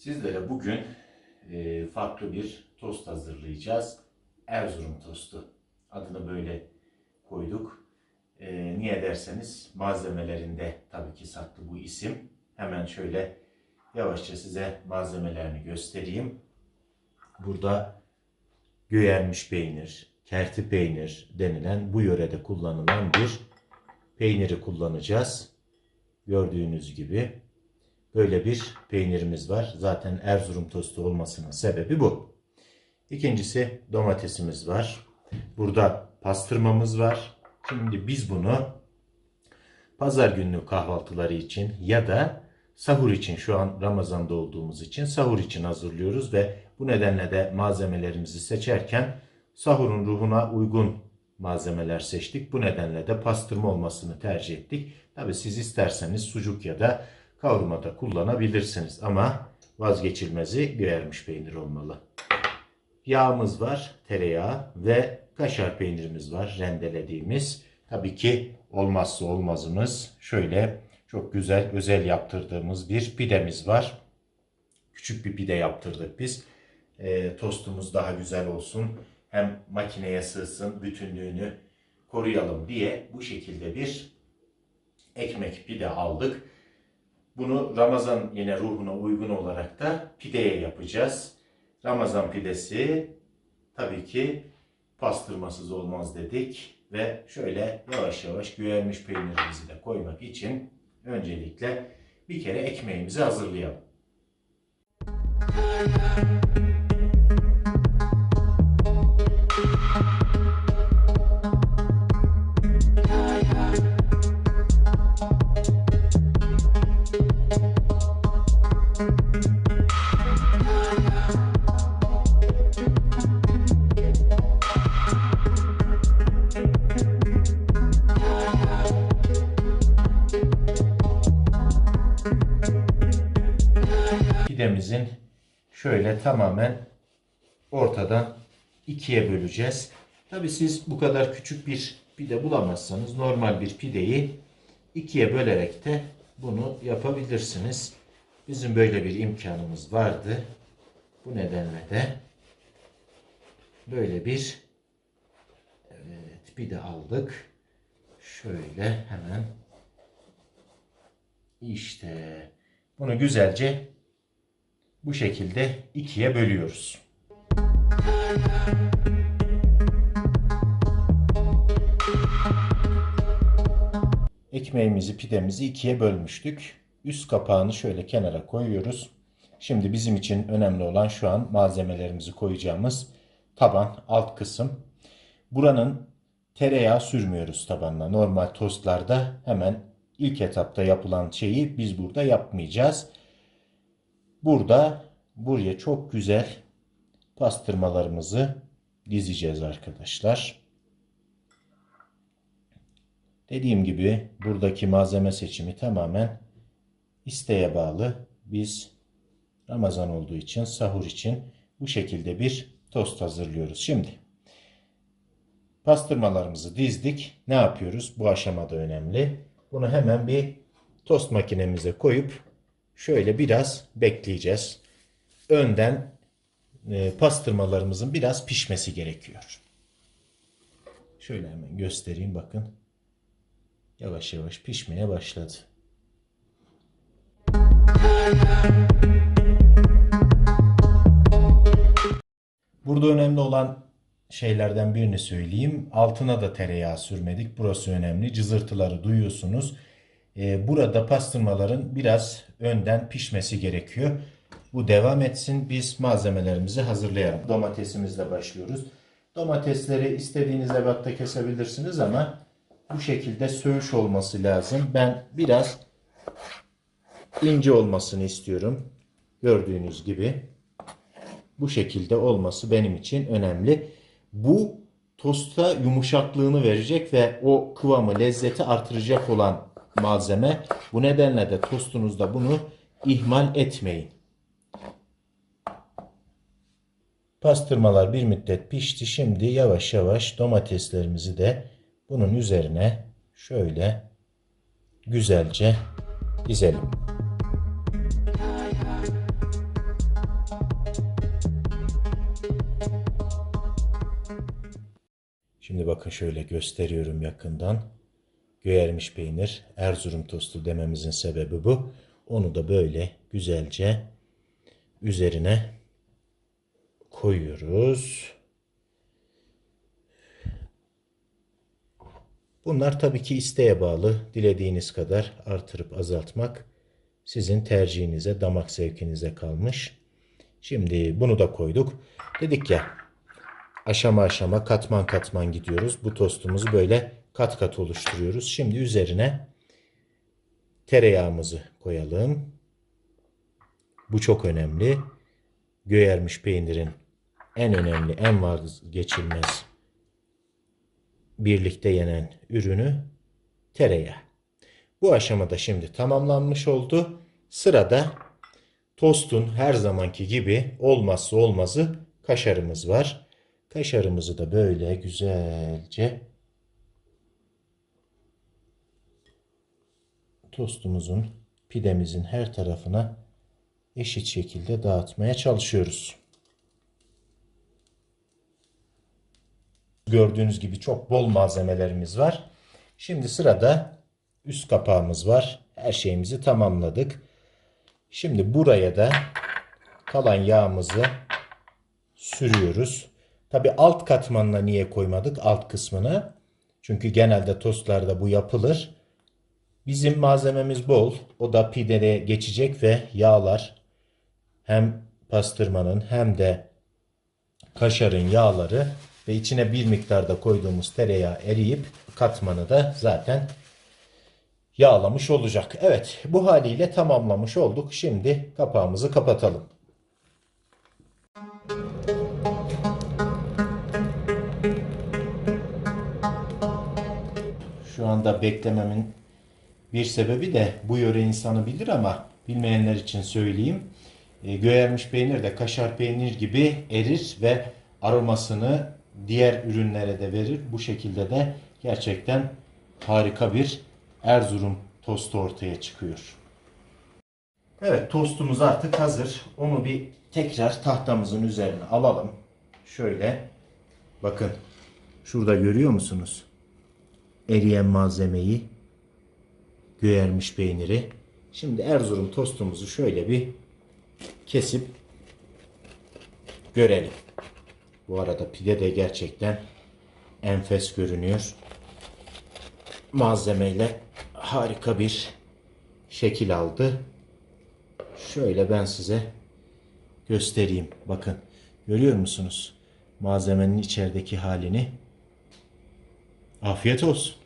Sizlere bugün e, farklı bir tost hazırlayacağız. Erzurum tostu. Adını böyle koyduk. E, niye derseniz malzemelerinde tabii ki saklı bu isim. Hemen şöyle yavaşça size malzemelerini göstereyim. Burada göğermiş peynir, kerti peynir denilen bu yörede kullanılan bir peyniri kullanacağız. Gördüğünüz gibi böyle bir peynirimiz var. Zaten Erzurum tostu olmasının sebebi bu. İkincisi domatesimiz var. Burada pastırmamız var. Şimdi biz bunu pazar günlük kahvaltıları için ya da sahur için şu an Ramazan'da olduğumuz için sahur için hazırlıyoruz ve bu nedenle de malzemelerimizi seçerken sahurun ruhuna uygun malzemeler seçtik. Bu nedenle de pastırma olmasını tercih ettik. Tabi siz isterseniz sucuk ya da kavurmada kullanabilirsiniz ama vazgeçilmezi göğermiş peynir olmalı. Yağımız var, tereyağı ve kaşar peynirimiz var rendelediğimiz. Tabii ki olmazsa olmazımız şöyle çok güzel özel yaptırdığımız bir pidemiz var. Küçük bir pide yaptırdık biz. E, tostumuz daha güzel olsun. Hem makineye sığsın, bütünlüğünü koruyalım diye bu şekilde bir ekmek pide aldık. Bunu Ramazan yine ruhuna uygun olarak da pideye yapacağız. Ramazan pidesi tabii ki pastırmasız olmaz dedik ve şöyle yavaş yavaş güvenmiş peynirimizi de koymak için öncelikle bir kere ekmeğimizi hazırlayalım. Pidemizin şöyle tamamen ortadan ikiye böleceğiz. Tabi siz bu kadar küçük bir pide bulamazsanız normal bir pideyi ikiye bölerek de bunu yapabilirsiniz. Bizim böyle bir imkanımız vardı. Bu nedenle de böyle bir evet, pide aldık. Şöyle hemen işte bunu güzelce bu şekilde ikiye bölüyoruz. Ekmeğimizi, pidemizi ikiye bölmüştük. Üst kapağını şöyle kenara koyuyoruz. Şimdi bizim için önemli olan şu an malzemelerimizi koyacağımız taban, alt kısım. Buranın tereyağı sürmüyoruz tabanına. Normal tostlarda hemen ilk etapta yapılan şeyi biz burada yapmayacağız. Burada buraya çok güzel pastırmalarımızı dizeceğiz arkadaşlar. Dediğim gibi buradaki malzeme seçimi tamamen isteğe bağlı. Biz Ramazan olduğu için sahur için bu şekilde bir tost hazırlıyoruz. Şimdi pastırmalarımızı dizdik. Ne yapıyoruz? Bu aşamada önemli. Bunu hemen bir tost makinemize koyup şöyle biraz bekleyeceğiz. Önden e, pastırmalarımızın biraz pişmesi gerekiyor. Şöyle hemen göstereyim bakın. Yavaş yavaş pişmeye başladı. Burada önemli olan şeylerden birini söyleyeyim. Altına da tereyağı sürmedik. Burası önemli. Cızırtıları duyuyorsunuz. Ee, burada pastırmaların biraz önden pişmesi gerekiyor. Bu devam etsin. Biz malzemelerimizi hazırlayalım. Domatesimizle başlıyoruz. Domatesleri istediğiniz ebatta kesebilirsiniz ama bu şekilde söğüş olması lazım. Ben biraz ince olmasını istiyorum. Gördüğünüz gibi bu şekilde olması benim için önemli. Bu tosta yumuşaklığını verecek ve o kıvamı, lezzeti artıracak olan malzeme. Bu nedenle de tostunuzda bunu ihmal etmeyin. Pastırmalar bir müddet pişti. Şimdi yavaş yavaş domateslerimizi de bunun üzerine şöyle güzelce dizelim. Şimdi bakın şöyle gösteriyorum yakından. Göğermiş peynir, Erzurum tostu dememizin sebebi bu. Onu da böyle güzelce üzerine koyuyoruz. Bunlar tabii ki isteğe bağlı. Dilediğiniz kadar artırıp azaltmak sizin tercihinize, damak zevkinize kalmış. Şimdi bunu da koyduk. Dedik ya aşama aşama katman katman gidiyoruz. Bu tostumuzu böyle kat kat oluşturuyoruz. Şimdi üzerine tereyağımızı koyalım. Bu çok önemli. Göğermiş peynirin en önemli, en vazgeçilmez birlikte yenen ürünü tereyağı. Bu aşamada şimdi tamamlanmış oldu. Sırada tostun her zamanki gibi olmazsa olmazı kaşarımız var. Kaşarımızı da böyle güzelce tostumuzun, pidemizin her tarafına eşit şekilde dağıtmaya çalışıyoruz. Gördüğünüz gibi çok bol malzemelerimiz var. Şimdi sırada üst kapağımız var. Her şeyimizi tamamladık. Şimdi buraya da kalan yağımızı sürüyoruz. Tabi alt katmanına niye koymadık? Alt kısmına. Çünkü genelde tostlarda bu yapılır. Bizim malzememiz bol. O da pideye geçecek ve yağlar hem pastırmanın hem de kaşarın yağları ve içine bir miktarda koyduğumuz tereyağı eriyip katmanı da zaten yağlamış olacak. Evet bu haliyle tamamlamış olduk. Şimdi kapağımızı kapatalım. Şu anda beklememin bir sebebi de bu yöre insanı bilir ama bilmeyenler için söyleyeyim. E, göğermiş peynir de kaşar peynir gibi erir ve aromasını diğer ürünlere de verir. Bu şekilde de gerçekten harika bir Erzurum tostu ortaya çıkıyor. Evet tostumuz artık hazır. Onu bir tekrar tahtamızın üzerine alalım. Şöyle bakın şurada görüyor musunuz? Eriyen malzemeyi göğermiş peyniri. Şimdi Erzurum tostumuzu şöyle bir kesip görelim. Bu arada pide de gerçekten enfes görünüyor. Malzemeyle harika bir şekil aldı. Şöyle ben size göstereyim. Bakın görüyor musunuz? Malzemenin içerideki halini. Afiyet olsun.